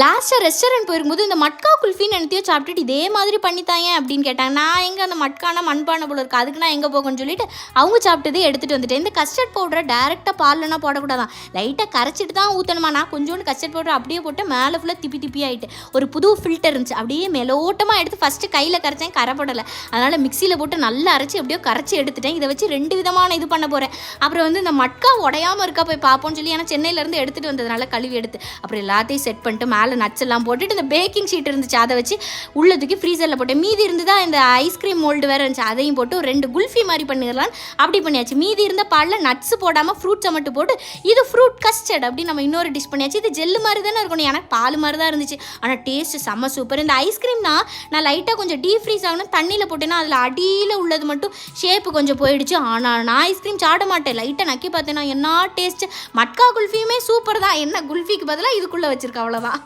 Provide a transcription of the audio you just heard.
லாஸ்ட்டாக ரெஸ்டாரண்ட் போயிருக்கும்போது இந்த மட்கா குல்ஃபின்னு என்னத்தையோ சாப்பிட்டுட்டு இதே மாதிரி பண்ணித்தாங்க அப்படின்னு கேட்டாங்க. நான் எங்கே அந்த மட்கானா மண்பானை போல இருக்கு? அதுக்கு நான் எங்கே போகணும்னு சொல்லிட்டு அவங்க சாப்பிட்டதே எடுத்துகிட்டு வந்துட்டேன். இந்த கஸ்டர்ட் பவுடரை டேரெக்டாக பால்லனா போடக்கூடாதான். லைட்டாக கரைச்சிட்டு தான் ஊற்றணுமா நான் கொஞ்சோண்டு கஸ்டர்ட் பவுடர் அப்படியே போட்டு மேலே ஃபுல்லாக திப்பி திப்பி ஆகிட்டு ஒரு புது ஃபில்டர் இருந்துச்சு. அப்படியே மெலோட்டமாக எடுத்து ஃபஸ்ட்டு கையில் கரைச்சேன். கரைப்படலை அதனால் மிக்சியில் போட்டு நல்லா அரைச்சி அப்படியோ கரைச்சி எடுத்துட்டேன். இதை வச்சு ரெண்டு விதமான இது பண்ண போகிறேன் அப்புறம் வந்து இந்த மட்கா உடையாமல் இருக்கா போய் பார்ப்போம்னு சொல்லி ஏன்னா சென்னையிலேருந்து எடுத்துகிட்டு வந்ததுனால கழுவி எடுத்து அப்புறம் எல்லாத்தையும் செட் பண்ணிட்டு மேலே நட்ஸ் எல்லாம் போட்டுட்டு இந்த பேக்கிங் ஷீட் இருந்துச்சு அதை வச்சு உள்ள தூக்கி ஃப்ரீசரில் போட்டேன். மீதி இருந்ததா இந்த ஐஸ்கிரீம் மோல்டு வேறு இருந்துச்சு அதையும் போட்டு ஒரு ரெண்டு குல்ஃபி மாதிரி பண்ணிடலாம் அப்படி பண்ணியாச்சு. மீதி இருந்த பாலில் நட்ஸ் போடாமல் ஃப்ரூட்ஸை மட்டும் போட்டு இது ஃப்ரூட் கஸ்டர்ட் அப்படின்னு நம்ம இன்னொரு டிஷ் பண்ணியாச்சு. இது ஜெல்லு மாதிரி தானே இருக்கணும். எனக்கு பால் மாதிரி தான் இருந்துச்சு. ஆனால் டேஸ்ட் செம்ம சூப்பர் இந்த ஐஸ்கிரீம்னா நான் லைட்டாக கொஞ்சம் டீப் ஃப்ரீஸ் ஆகணும் தண்ணியில் போட்டேன்னா அதில் அடியில் உள்ளது மட்டும் ஷேப்பு கொஞ்சம் போயிடுச்சு. ஆனால் நான் ஐஸ்கிரீம் சாப்பிட மாட்டேன். லைட்டாக நக்கி பார்த்தேன்னா என்ன டேஸ்ட்டு மட்கா குல்ஃபியுமே சூப்பர் தான். என்ன குல்ஃபிக்கு பதிலாக இதுக்குள்ளே வச்சுருக்கேன் அவ்வளோதான்